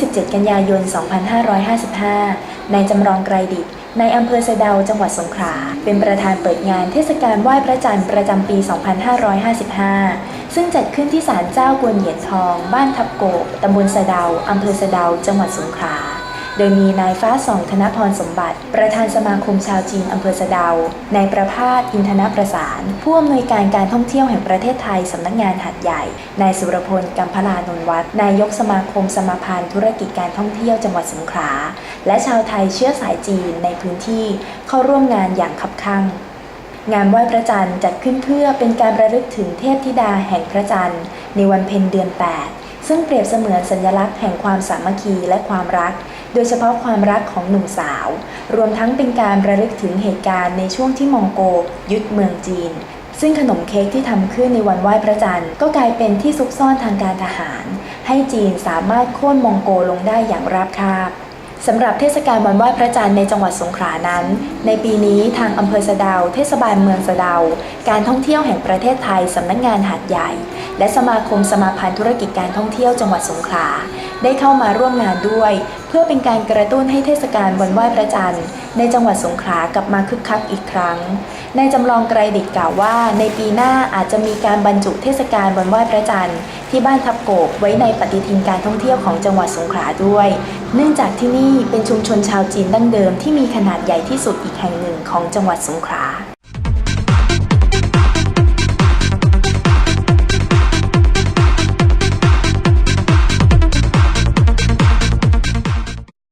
27 กันยายน 2555ในจำลองไกรดิตในอำเภอสะเดาจังหวัดสงขลา เป็นประธานเปิดงานเทศกาลไหว้พระจันทร์ประจำปี 2555 ซึ่งจัดขึ้นที่ศาลเจ้ากวนเหยียนทอง บ้านทับโกตำบลสะเดาอำเภอสะเดา จังหวัดสงขลา ดยมีนายฟ้าส่องธนพรสมบัติ ประธานสมาคมชาวจีนอำเภอสะเดา นายประภาสอินทนประสาน ผู้อำนวยการการท่องเที่ยวแห่งประเทศไทยสำนักงานหัดใหญ่ นายสุรพลกัมพลานนท์วัฒน์นายกสมาคมสมาพันธ์ธุรกิจการท่องเที่ยวจังหวัดสงขลา และชาวไทยเชื้อสายจีนในพื้นที่เข้าร่วมงานอย่างคับคั่งงานไหว้พระจันทร์จัดขึ้นเพื่อเป็นการระลึกถึงเทพธิดาแห่งพระจันทร์ในวันเพ็ญเดือน 8 ซึ่งเปรียบเสมือนสัญลักษณ์แห่งความสามัคคีและความรัก โดยเฉพาะความรักของหนุ่มสาว รวมทั้งเป็นการระลึกถึงเหตุการณ์ในช่วงที่มองโกยึดเมืองจีน ซึ่งขนมเค้กที่ทำขึ้นในวันไหว้พระจันทร์ก็กลายเป็นที่ซุกซ่อนทางการทหาร ให้จีนสามารถโค่นมองโกลงได้อย่างราบคาบ สำหรับเทศกาลวันไหว้พระจันทร์ในจังหวัดสงขลานั้น ในปีนี้ทางอำเภอสะดาว เทศบาลเมืองสะดาว การท่องเที่ยวแห่งประเทศไทยสำนักงานหาดใหญ่ และสมาคมสมาพันธ์ธุรกิจการท่องเที่ยวจังหวัดสงขลาได้เข้ามาร่วมงานด้วย เพื่อเป็นการกระตุ้นให้เทศกาลวันไหว้พระจันทร์ในจังหวัดสงขลากลับมาคึกคักอีกครั้งในจำลองไกรดิตกล่าวว่า ในปีหน้าอาจจะมีการบรรจุเทศกาลวันไหว้พระจันทร์ที่บ้านทับโกบไว้ในปฏิทินการท่องเที่ยวของจังหวัดสงขลาด้วย เนื่องจากที่นี่เป็นชุมชนชาวจีนดั้งเดิมที่มีขนาดใหญ่ที่สุดอีกแห่งหนึ่งของจังหวัดสงขลา